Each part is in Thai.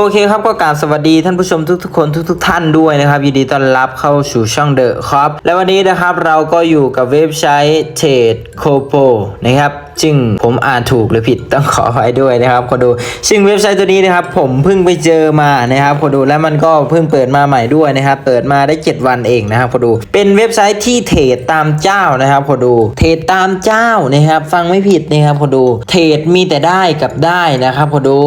โอเคครับก็กราบสวัสดีท่านผู้ชมทุกๆคนทุก ๆ ท่านด้วยนะครับยินดีต้อนรับเข้าสู่ช่องเดอะครับและวันนี้นะครับเราก็อยู่กับเว็บไซต์เทรดโคโปนะครับ ซึ่งผมอ่านถูกหรือผิดต้องขออภัยด้วยนะครับคนดูซึ่งเว็บไซต์ตัวนี้นะครับ ผมเพิ่งไปเจอมานะครับคนดูแล้วมันก็เพิ่งเปิดมาใหม่ด้วยนะครับ เปิดมาได้ 7 วันเองนะครับคนดู เป็นเว็บไซต์ที่เทรดตามเจ้านะครับคนดู เทรดตามเจ้านะครับ ฟังไม่ผิดนะครับคนดู เทรดมีแต่ได้กับได้นะครับคนดู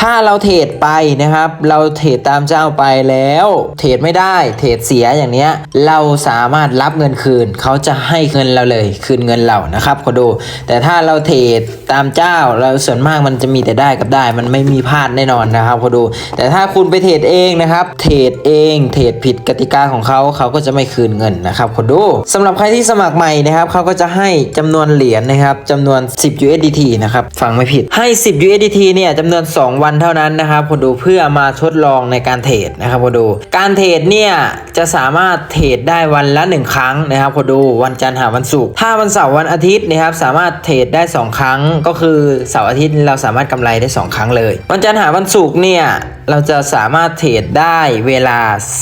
ถ้าเราเทรดไปนะครับ เราเทรดตามเจ้าไปแล้ว เทรดไม่ได้เทรดเสียอย่างเนี้ยเราสามารถรับเงินคืน เขาจะให้เงินเราเลย คืนเงินเรานะครับคนดู แต่ถ้าเราเทรดตามเจ้าเราส่วนมากมันจะมีแต่ได้กับได้ มันไม่มีพลาดแน่นอนนะครับคนดู แต่ถ้าคุณไปเทรดเองนะครับ เทรดเองเทรดผิดกติกาของเขาเขาก็จะไม่คืนเงินนะครับคนดูสำหรับใครที่สมัครใหม่นะครับเขาก็จะให้จำนวนเหรียญนะครับจำนวน 10 USDT นะครับฟังไม่ผิดให้ 10 USDT เนี่ยจำนวน 2 วันเท่านั้นนะครับคนดูเพื่อมาทดลองในการเทรดนะครับคนดูการเทรดเนี่ยจะสามารถเทรดได้วันละ 1 ครั้งนะครับคนดูวันจันทร์หาวันศุกร์ถ้าวันเสาร์วันอาทิตย์นะครับสามารถเทรดได้ได้2 ครั้งก็คือเสาร์อาทิตย์เราสามารถกำไรได้ 2 ครั้งเลย วันจันทร์หาวันศุกร์เนี่ยเราจะสามารถเทรดได้เวลา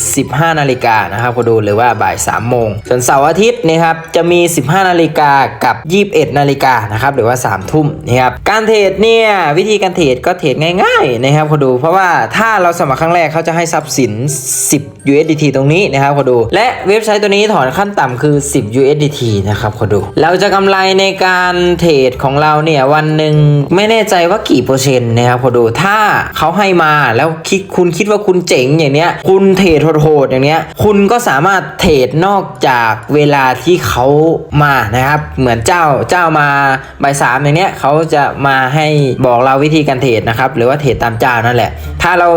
15 นาฬิกานะครับคนดูหรือว่าบ่าย 3 โมง ส่วนเสาร์อาทิตย์นะครับจะมี 15 นาฬิกากับ 21 นาฬิกานะครับหรือว่า 3 ทุ่มนะครับการเทรดเนี่ยวิธีการเทรดก็เทรดง่ายๆนะครับคนดู เพราะว่าถ้าเราสมัครครั้งแรกเขาจะให้ทรัพย์สิน 10 USDT ตรงนี้นะครับคนดู และเว็บไซต์ตัวนี้ถอนขั้นต่ำคือ 10 USDT นะครับคนดู เราจะกำไรในการเทรดของเราเนี่ยวันหนึ่งไม่แน่ใจว่ากี่เปอร์เซ็นต์นะครับคนดูถ้าเขาให้มาแล้วคิดคุณคิดว่าคุณเจ๋งอย่างเนี้ยคุณเทรดโหดๆอย่างเนี้ยคุณก็สามารถเทรดนอกจากเวลาที่เขามานะครับเหมือนเจ้าเจ้ามาบ่ายสามอย่างเนี้ยเขาจะมาให้บอกเราวิธีการเทรดนะครับหรือว่าเทรดตามเจ้านั่นแหละ ถ้าเรา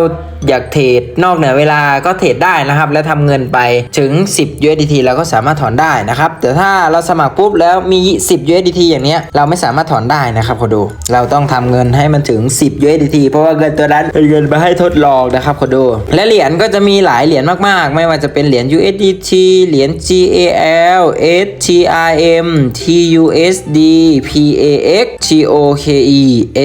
อยากเทรดนอกเหนือเวลาก็เทรดได้นะครับ แล้วทำเงินไปถึง 10 USDT เราก็สามารถถอนได้นะครับ แต่ถ้าเราสมัครปุ๊บแล้วมี 10 USDT อย่างเนี้ยเราไม่สามารถถอนได้นะครับคนดู เราต้องทำเงินให้มันถึง 10 USDT เพราะว่าเงินตัวนั้นเป็นเงินมาให้ทดลองนะครับคนดู และเหรียญก็จะมีหลายเหรียญมากๆ ไม่ว่าจะเป็นเหรียญ USDT เหรียญ GAL STRM TUSD PAX TOKE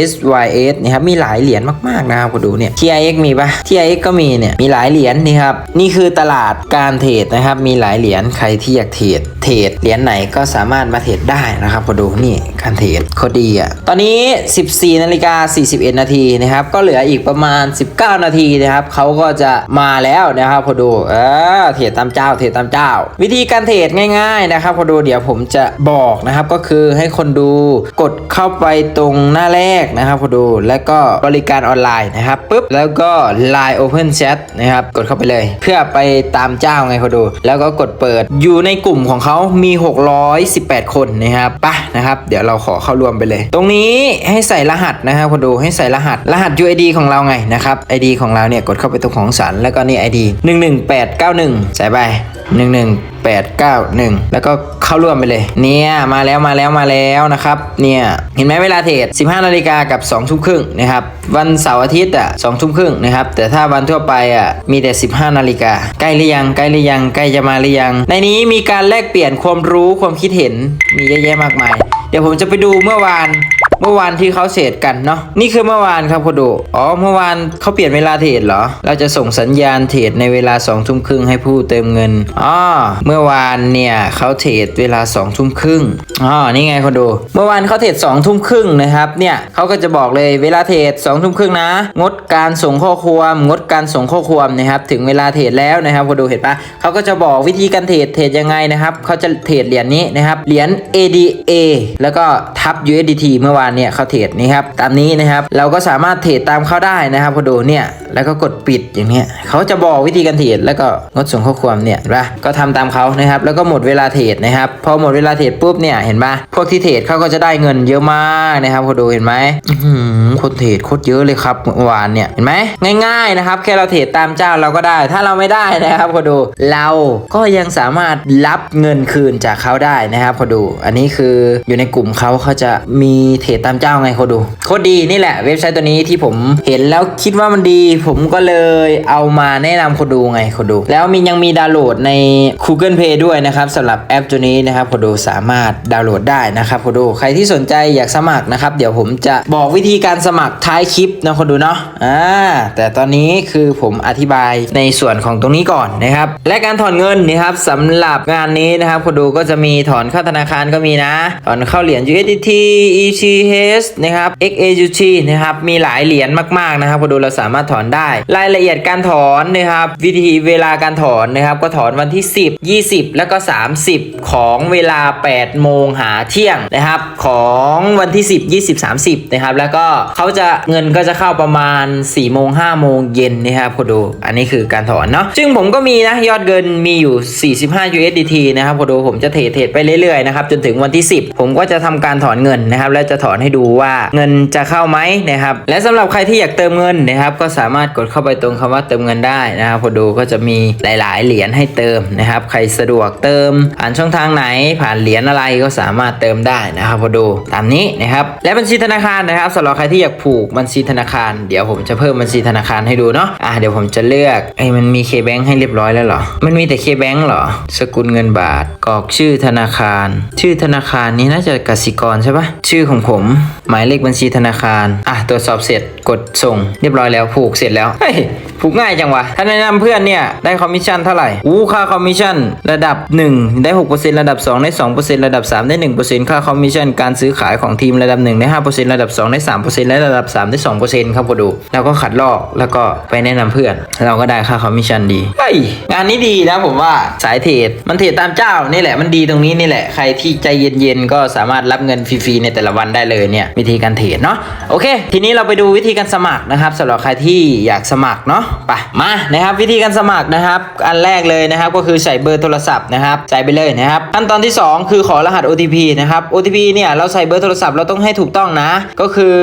SYS นะครับมีหลายเหรียญมากๆนะครับคนดูเนี่ย TIX มีปะ TIX ก็มีเนี่ยมีหลายเหรียญนี่ครับนี่คือตลาดการเทรดนะครับมีหลายเหรียญใครที่อยากเทรด เทรดเหรียญไหนก็สามารถมาเทรดได้นะครับคนดูนี่การเทรดโคตรดีอะตอนนี้ 14นาฬิกา41 นาทีนะครับก็เหลืออีกประมาณ 19 นาทีนะครับเขาก็จะมาแล้วนะครับคนดูเออเทรดตามเจ้าเทรดตามเจ้า วิธีการเทรดง่ายๆนะครับคนดูเดี๋ยวผมจะบอกนะครับก็คือให้คนดูกดเข้าไปตรงหน้าแรกนะครับคนดูแล้วก็บริการออนไลน์นะครับปุ๊บแล้วก็ Line Open Chat นะครับกดเข้าไปเลย เพื่อไปตามเจ้าไงคนดู แล้วก็กดเปิดอยู่ในกลุ่มของเขามี 618 คนนะครับปะนะครับ เดี๋ยวเราขอเข้ารวมไปเลย ตรงนี้ให้ใส่รหัสนะครับคนดูให้ใส่รหัสรหัส UID ของเราไงนะครับ ID ของเราเนี่ยกดเข้าไปตรงของสันแล้วก็นี่ ID 11891 ใส่ไป11891 แล้วก็เข้าร่วมไปเลย เนี่ยมาแล้วมาแล้วมาแล้วนะครับ เนี่ยเห็นไหมเวลาเทรด15 นาฬิกากับ2ทุ่มครึ่งนะครับ วันเสาร์อาทิตย์อะ2ทุ่มครึ่งนะครับ แต่ถ้าวันทั่วไปอะมีแต่ 15 นาฬิกาใกล้หรือยังใกล้หรือยังใกล้จะมาหรือยัง ในนี้มีการแลกเปลี่ยนความรู้ความคิดเห็นมีเยอะแยะมากมาย เดี๋ยวผมจะไปดูเมื่อวาน เมื่อวานที่เขาเทรดกันเนาะนี่คือเมื่อวานครับคุณดูอ๋อเมื่อวานเขาเปลี่ยนเวลาเทรดเหรอ เราจะส่งสัญญาณเทรดในเวลา2องทุ่มครึ่งให้ผู้เติมเงินอ๋อเมื่อวานเนี่ยเขาเทรดเวลา2องทุ่มครึ่งอ๋อนี่ไงคุณดู เมื่อวานเขาเทรด2องทุ่มครึ่งนะครับเนี่ยเขาก็จะบอกเลยเวลาเทรด2องทุ่มครึ่งนะ งดการส่งข้อความงดการส่งข้อความนะครับถึงเวลาเทรดแล้วนะครับคุณดูเห็นปะเขาก็จะบอกวิธีการเทรดเทรดยังไงนะครับเขาจะเทรดเหรียญนี้นะครับเหรียญ ADA แล้วก็ทับ USDT เมื่อวานเนี่ยเขาเทรดนี่ครับตามนี้นะครับเราก็สามารถเทรดตามเขาได้นะครับคุณดูเนี่ยแล้วก็กดปิดอย่างเนี้ยเขาจะบอกวิธีการเทรดแล้วก็งดส่งข้อความเนี่ยนะก็ทำตามเขานะครับแล้วก็หมดเวลาเทรดนะครับพอหมดเวลาเทรดปุ๊บเนี่ยเห็นปะพวกที่เทรดเขาก็จะได้เงินเยอะมากนะครับคุณดูเห็นไหมคนเทรดโคตรเยอะเลยครับเมื่อวานเนี่ยเห็นไหมง่ายๆนะครับแค่เราเทรดตามเจ้าเราก็ได้ ถ้าเราไม่ได้นะครับคุณดูเราก็ยังสามารถรับเงินคืนจากเขาได้นะครับคุณดู อันนี้คืออยู่ในกลุ่มเขาเขาจะมีเทรดรดตามเจ้าไงคดูโคตรดีนี่แหละเว็บไซต์ตัวนี้ที่ผมเห็นแล้วคิดว่ามันดี ผมก็เลยเอามาแนะนำคนดูไงคนดู แล้วมียังมีดาวน์โหลดใน Google Play ด้วยนะครับสำหรับแอปตัวนี้นะครับคนดูสามารถดาวน์โหลดได้นะครับคนดูใครที่สนใจอยากสมัครนะครับ เดี๋ยวผมจะบอกวิธีการสมัครท้ายคลิปนะคนดูเนาะอ่าแต่ตอนนี้คือผมอธิบายในส่วนของตรงนี้ก่อนนะครับและการถอนเงินนะครับสำหรับงานนี้นะครับคนดูก็จะมีถอนเข้าธนาคารก็มีนะ ถอนเข้าเหรียญ USDT E C ETH นะครับ XAUT นะครับ มีหลายเหรียญมากๆนะครับคนดูเราสามารถถอนได้ รายละเอียดการถอนนะครับ วิธีเวลาการถอนนะครับ ก็ถอนวันที่ 10 20 แล้วก็ 30 ของเวลา 8 โมงหาเที่ยงนะครับ ของวันที่ 10 20 30 นะครับ แล้วก็เขาจะเงินก็จะเข้าประมาณ 4 โมง 5 โมงเย็นนะครับคนดู อันนี้คือการถอนเนาะ ซึ่งผมก็มีนะ ยอดเงินมีอยู่ 45 USDT นะครับคนดูผมจะเทรดเทรดไปเรื่อยๆนะครับ จนถึงวันที่ 10 ผมก็จะทำการถอนเงินนะครับ และจะถอนให้ดูว่าเงินจะเข้าไหมนะครับ และสำหรับใครที่อยากเติมเงินนะครับ ก็สามารถกดเข้าไปตรงคำว่าเติมเงินได้นะครับคนดูก็จะมีหลาย ๆ เหรียญให้เติมนะครับ ใครสะดวกเติมผ่านช่องทางไหน ผ่านเหรียญอะไรก็สามารถเติมได้นะครับคนดูตามนี้นะครับ และบัญชีธนาคารนะครับสำหรับใครที่อยากผูกบัญชีธนาคาร เดี๋ยวผมจะเพิ่มบัญชีธนาคารให้ดูเนาะอะเดี๋ยวผมจะเลือกไอ้มันมีเคแบงให้เรียบร้อยแล้วเหรอ มันมีแต่เคแบงเหรอ สกุลเงินบาทกรอกชื่อธนาคาร ชื่อธนาคารนี้น่าจะกสิกรใช่ปะชื่อของผมหมายเลขบัญชีธนาคาร อะตรวจสอบเสร็จกดส่ง เรียบร้อยแล้วผูกเสร็จแล้วเฮ้ยผูกง่ายจังวะถ้าแนะนำเพื่อนเนี่ยได้คอมมิชชั่นเท่าไหร่อู้ค่าคอมมิชชั่นระดับ 1 ได้ 6%ระดับ 2 ได้ 2%ระดับ 3 ได้ 1%ค่าคอมมิชชั่นการซื้อขายของทีมระดับ 1 ได้ 5%ระดับ 2 ได้ 3%และระดับ 3 ได้ 2%ครับพอดู แล้วก็ขัดลอกแล้วก็ไปแนะนำเพื่อน เราก็ได้ค่าคอมมิชชั่นดีเฮ้ยงานนี้ดีนะผมว่าสายเทรดมันเทรดตามเจ้านี่แหละมันดีตรงนี้นี่แหละใครที่ใจเย็นๆก็สามารถรับเงินฟรีๆในแต่ละวันได้เลยเนี่ยวิธีการเทรดเนาะโอเค ทีนี้เราไปดูวิธีการสมัครนะครับสำหรับใครที่อยากสมัครเนาะไปมานะครับวิธีการสมัครนะครับอันแรกเลยนะครับก็คือใส่เบอร์โทรศัพท์นะครับใส่ไปเลยนะครับขั้นตอนที่ 2 คือขอรหัส OTP นะครับ OTP เนี่ยเราใส่เบอร์โทรศัพท์เราต้องให้ถูกต้องนะ ก็คือ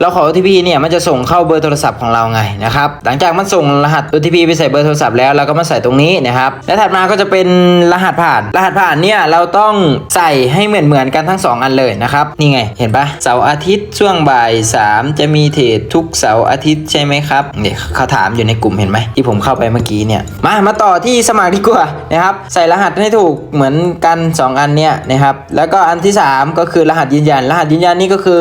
เราขอ OTP เนี่ยมันจะส่งเข้าเบอร์โทรศัพท์ของเราไงนะครับหลังจากมันส่งรหัส OTP ไปใส่เบอร์โทรศัพท์แล้วเราก็มาใส่ตรงนี้นะครับและถัดมาก็จะเป็นรหัสผ่าน รหัสผ่านเนี่ยเราต้องใส่ให้เหมือนเหมือนกันทั้งสองอันเลยนะครับนี่ไงเห็นปะเสาร์อาทิตย์ช่วงบ่ายสามจะมีเทรดทุกเสาร์อาทิตย์ใช่ไหมครับเนี่ยเขาถามอยู่ในกลุ่มเห็นไหมที่ผมเข้าไปเมื่อกี้เนี่ยมามาต่อที่สมัครดีกว่านะครับใส่รหัสให้ถูกเหมือนกัน 2 อันเนี่ยนะครับแล้วก็อันที่ 3 ก็คือรหัสยืนยัน รหัสยืนยันนี่ก็คือ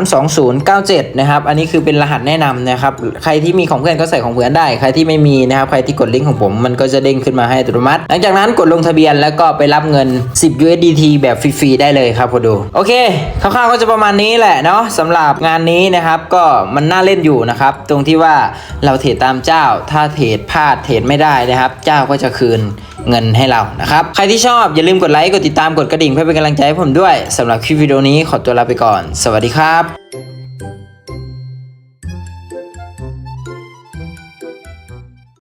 532097นะครับอันนี้คือเป็นรหัสแนะนำนะครับใครที่มีของเพื่อนก็ใส่ของเพื่อนได้ ใครที่ไม่มีนะครับใครที่กดลิงก์ของผมมันก็จะเด้งขึ้นมาให้อัตโนมัติ หลังจากนั้นกดลงทะเบียนแล้วก็ไปรับเงิน 10 USDT แบบฟรีๆได้เลยครับพอดูโอเคคร่าวก็จะประมาณนี้แหละเนาะสำหรับงานนี้นะครับก็มันน่าเล่นอยู่นะครับ ตรงที่ว่าเราเทรดตามเจ้า ถ้าเทรดพลาดเทรดไม่ได้นะครับ เจ้าก็จะคืนเงินให้เรานะครับ ใครที่ชอบอย่าลืมกดไลค์กดติดตามกดกระดิ่งเพื่อเป็นกำลังใจให้ผมด้วยสำหรับคลิปวิดีโอนี้ขอตัวลาไปก่อน สวัสดีครับ